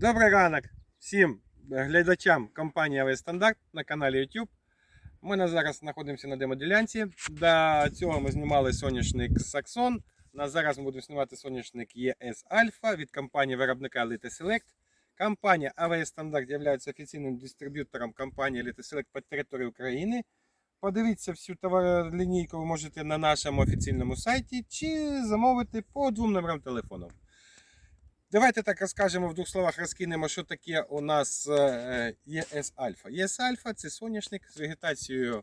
Добрий ранок всім глядачам компанії АВ Стандарт на каналі YouTube. Ми на зараз знаходимося на демоділянці. До цього ми знімали соняшник Saxon. На зараз ми будемо знімати соняшник ES Alpha від компанії виробника Elite Select. Компанія AVS Стандарт є офіційним дистриб'ютором компанії Elite Select по території України. Подивіться всю товаролінійку ви можете на нашому офіційному сайті чи замовити по двом номерам телефону. Давайте так розкажемо в двох словах, розкинемо, що таке у нас е, ЄС Альфа. ЄС Альфа це соняшник з вегетацією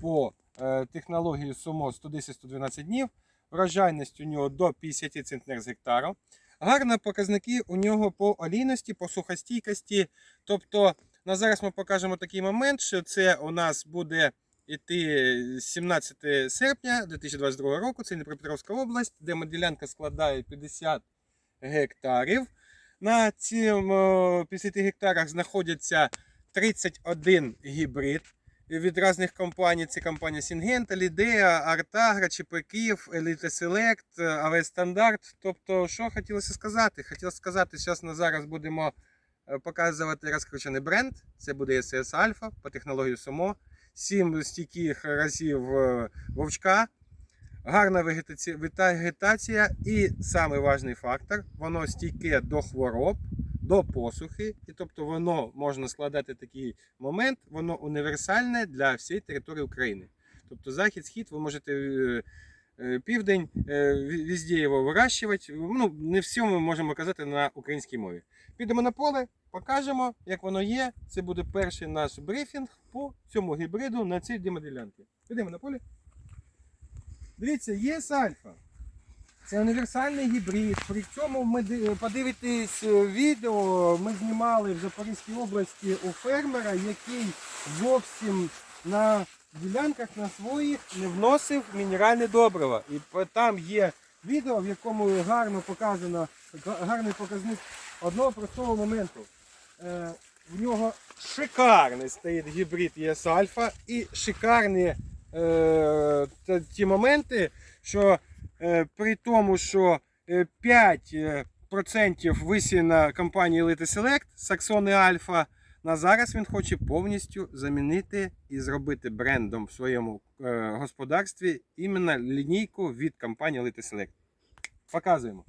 по е, технології СУМО 110-112 днів. Врожайність у нього до 50 центнер з гектару. Гарні показники у нього по олійності, по сухостійкості. Тобто, на зараз ми покажемо такий момент, що це у нас буде йти 17 серпня 2022 року. Це Дніпропетровська область, де ділянка складає 50 гектарів. На цьому 50 гектарах знаходяться 31 гібрид від різних компаній. Це компанія Syngenta, Lidea, Артагра, ЧП Київ, Elite Select, АВ Стандарт. Тобто, що хотілося сказати? Хотілося сказати, зараз на зараз будемо е, показувати розкручений бренд. Це буде SS Alpha по технології СОМО. 7 стійких разів е, вовчка. Гарна вегетація, і самий важний фактор, воно стійке до хвороб, до посухи, і тобто воно можна складати такий момент, воно універсальне для всієї території України. Тобто захід, схід, ви можете е, е, південь, е, везде його вирощувати. Ну, не все ми можемо казати на українській мові. Підемо на поле, покажемо, як воно є. Це буде перший наш брифінг по цьому гібриду на цій демоділянці. Підемо на поле. Дивіться, є Альфа. Це універсальний гібрид. При цьому ми ди- подивитесь е, відео. Ми знімали в Запорізькій області у фермера, який зовсім на ділянках на своїх не вносив мінеральне добриво. І там є відео, в якому гарно показано гарний показник одного простого моменту. Е, в нього шикарний стоїть гібрид ЄС Альфа і шикарні е, ті моменти, що е, при тому, що е, 5% висіяна компанії Elite Select, і Alpha, на зараз він хоче повністю замінити і зробити брендом в своєму е, господарстві іменно лінійку від компанії Elite Select. Показуємо.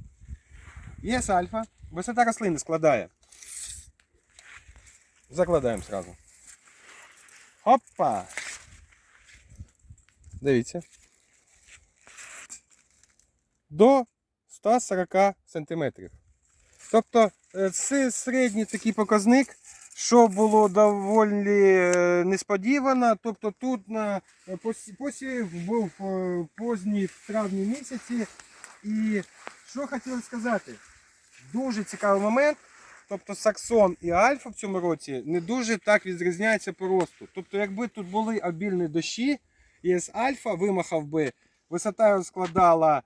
ЄС Альфа, висота рослини складає. Закладаємо сразу. Опа! Дивіться. До 140 см. Тобто це середній такий показник, що було доволі е, несподівано. Тобто тут на е, посі- посів був е, поздній в травні місяці. І що хотілося сказати? Дуже цікавий момент. Тобто Саксон і Альфа в цьому році не дуже так відрізняються по росту. Тобто, якби тут були обільні дощі, ЄС Альфа вимахав би, висота його складала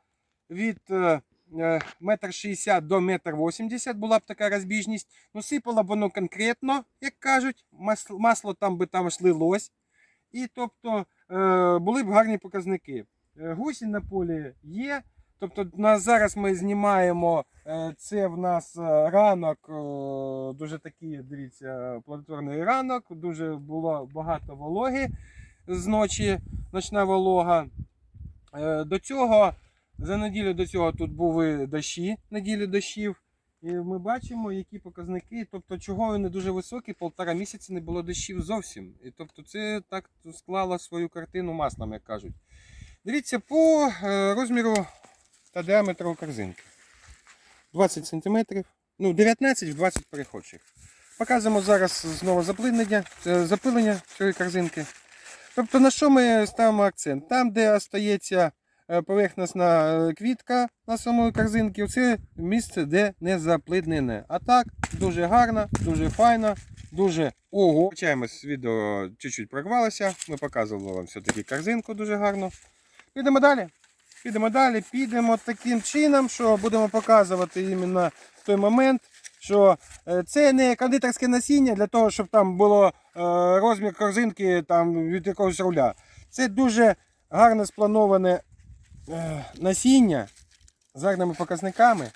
від е, е, метр шістдесят до метр вісімдесят була б така розбіжність. Ну, сипало б воно конкретно, як кажуть, масло, масло там би там шлилось. І тобто е, були б гарні показники. Е, Гусінь на полі є. Тобто на зараз ми знімаємо. е, Це в нас е, ранок, е, дуже такий, дивіться, плодотворний ранок. Дуже було багато вологи з ночі, ночна волога. Е, До цього, за неділю до цього тут були дощі, неділю дощів. І ми бачимо, які показники, тобто чого вони дуже високі, полтора місяці не було дощів зовсім. І тобто це так склало свою картину маслом, як кажуть. Дивіться, по е, розміру та діаметру корзинки. 20 см, ну 19 в 20 переходчих. Показуємо зараз знову заплинення, е, запилення цієї корзинки. Тобто на що ми ставимо акцент? Там, де остається е, поверхностна е, квітка на самої корзинки, це місце, де не заплиднене. А так, дуже гарно, дуже файно, дуже ого. Почаємось, відео чуть-чуть прорвалося. Ми показували вам все-таки корзинку дуже гарно. Підемо далі. Підемо далі, підемо таким чином, що будемо показувати іменно той момент, що е, це не кондитерське насіння для того, щоб там було е, розмір корзинки там, від якогось руля. Це дуже гарно сплановане е, насіння з гарними показниками.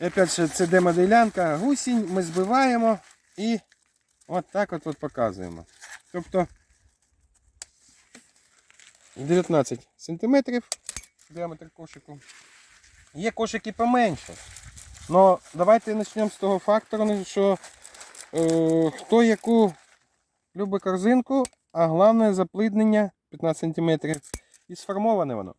І опять же, це демоділянка, гусінь ми збиваємо і от так от, от показуємо. Тобто 19 сантиметрів діаметр кошику. Є кошики поменше. Но давайте почнемо з того фактору, що е, хто яку любить корзинку, а головне запліднення 15 см. І сформоване воно.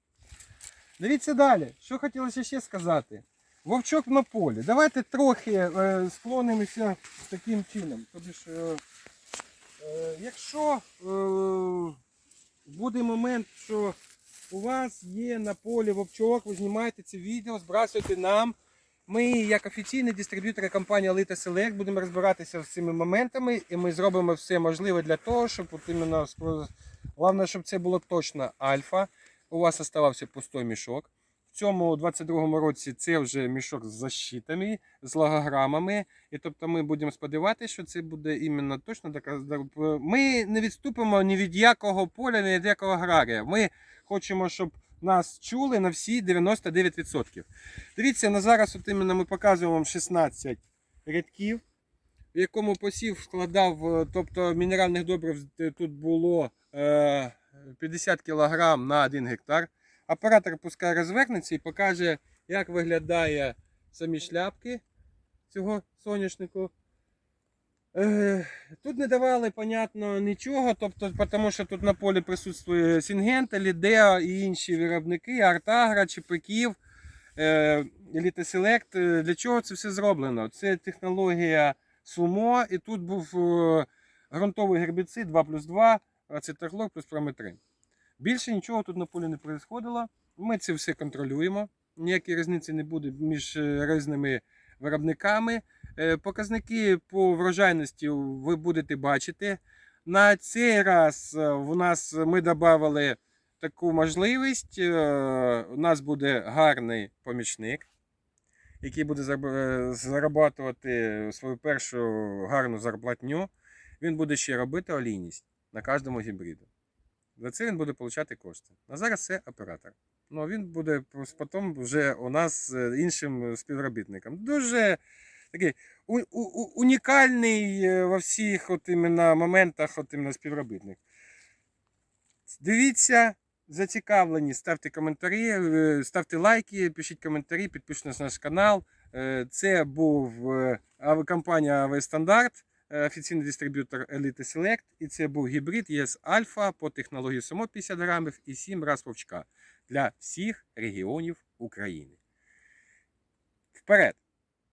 Дивіться далі. Що хотілося ще сказати. Вовчок на полі. Давайте трохи е, склонимося таким чином. Тобто, ж, е, е, якщо е, буде момент, що у вас є на полі вовчок, ви знімаєте це відео, збрасуєте нам. Ми, як офіційні дистриб'ютори компанії Elite Select, будемо розбиратися з цими моментами, і ми зробимо все можливе для того, щоб от іменно головне, щоб це було точно альфа. У вас оставався пустой мішок. В цьому 22-му році це вже мішок з защитами, з логограмами. І тобто ми будемо сподіватися, що це буде іменно точно така. Ми не відступимо ні від якого поля, ні від якого аграрія. Ми хочемо, щоб нас чули на всі 99%. Дивіться, на зараз от іменно ми показуємо вам 16 рядків, в якому посів складав, е, тобто мінеральних добрив е, тут було е, 50 кг на 1 гектар. Оператор пускай розвернеться і покаже, як виглядає самі шляпки цього соняшнику. Е, Тут не давали, понятно, нічого, тобто, тому що тут на полі присутствує Сінгента, Лідео і інші виробники, Артагра, Чепиків, е, Elite Select. Е, Для чого це все зроблено? Це технологія Сумо, і тут був е, ґрунтовий гербіцид 2 плюс 2, ацетахлор плюс прометрин. Більше нічого тут на полі не происходило. Ми це все контролюємо. Ніякої різниці не буде між е, різними виробниками. Е, Показники по врожайності ви будете бачити. На цей раз е, в нас ми додали таку можливість. е, У нас буде гарний помічник, який буде е, зарабатувати свою першу гарну зарплатню. Він буде ще робити олійність на кожному гібриду. За це він буде отримати кошти. А зараз це оператор. Ну, він буде потім вже у нас е, іншим співробітником. Дуже такий у, у, унікальний е, во всіх от іменно моментах от іменно співробітник. Дивіться, зацікавлені, ставте коментарі, е, ставте лайки, пишіть коментарі, підпишіть на наш канал. Е, Це був авіакомпанія Авіастандарт, е, офіційний дистриб'ютор Elite Select. І це був гібрид ЄС Альфа по технології СОМО 50 грамів і 7 раз вовчка для всіх регіонів України. Вперед!